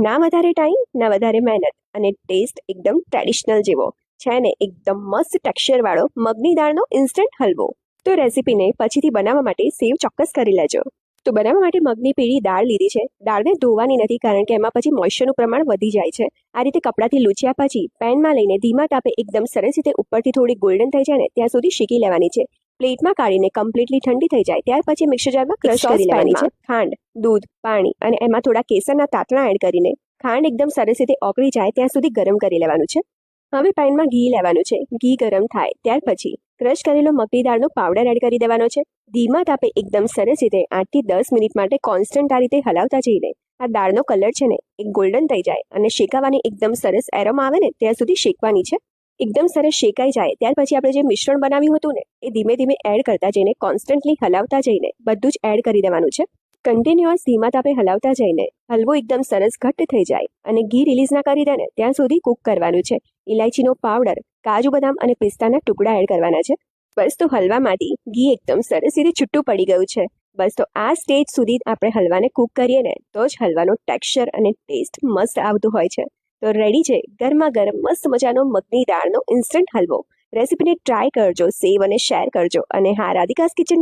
ના વધારે ટાઈમ ના વધારે મહેનત અને ટેસ્ટ એકદમ ટ્રેડિશનલ જેવો. છે ને, એકદમ મસ્ત ટેક્સચર વાળો મગની દાળનો ઇન્સ્ટન્ટ હલવો. તો રેસીપીને પછીથી બનાવવા માટે સેવ ચોક્કસ કરી લેજો. તો બનાવવા માટે મગની પીળી દાળ લીધી છે. દાળને ધોવાની નથી કારણ કે એમાં પછી મોઇશ્ચરનું પ્રમાણ વધી જાય છે. આ રીતે કપડાથી લૂછ્યા પછી પેનમાં લઈને ધીમા તાપે એકદમ સરસ રીતે ઉપરથી થોડી ગોલ્ડન થઈ જાય ને, ત્યાં સુધી શેકી લેવાની છે. પ્લેટમાં કાઢીને કમ્પ્લીટલી ઠંડી થઈ જાય. ત્યાર પછી મિક્સર જારમાં ક્રશ કરી લેવાની છે. ખાંડ દૂધ પાણી અને એમાં થોડા કેસરના તાતણા એડ કરીને ખાંડ એકદમ સરસ રીતે ઓગળી જાય ત્યાં સુધી ગરમ કરી લેવાનું છે. હવે પેનમાં ઘી લેવાનું છે. ઘી ગરમ થાય ત્યાર પછી ક્રશ કરેલો મગની દાળનો પાવડર એડ કરી દેવાનો છે. ધીમા તાપે એકદમ સરસ રીતે આઠથી દસ મિનિટ માટે કોન્સ્ટન્ટ આ રીતે હલાવતા જઈને આ દાળનો કલર છે ને એક ગોલ્ડન થઈ જાય અને શેકાવાની એકદમ સરસ એરોમાં આવે ને ત્યાં સુધી શેકવાની છે. એકદમ સરસ શેકાઈ જાય. ત્યાર પછી આપણે જે મિશ્રણ બનાવ્યું હતું ને, એ ધીમે ધીમે એડ કરતા જઈને કોન્સ્ટન્ટલી હલાવતા જઈને, બધું જ એડ કરી દેવાનું છે. કન્ટિન્યુઅસ ધીમા તાપે હલાવતા જઈને, હલવો એકદમ સરસ ઘટ્ટ થઈ જાય અને ઘી રિલીઝ ના કરી દે ને, ત્યાં સુધી કૂક કરવાનું છે. ઇલાયચીનો પાવડર કાજુ બદામ અને પિસ્તાના ટુકડા એડ કરવાના છે. બસ તો હલવામાંથી ઘી એકદમ સરસ રીતે છૂટું પડી ગયું છે. બસ તો આ સ્ટેજ સુધી આપણે હલવાને કૂક કરીએ ને, તો જ હલવાનો ટેક્સચર અને ટેસ્ટ મસ્ત આવતું હોય છે. તો રેડી છે? ગરમા ગરમ, મસ્ત મજાનો મગની દાળનો ઇન્સ્ટન્ટ હલવો. રેસીપીને ટ્રાય કરજો સેવ અને શેર કરજો. અને હા રાધિકાસ કિચન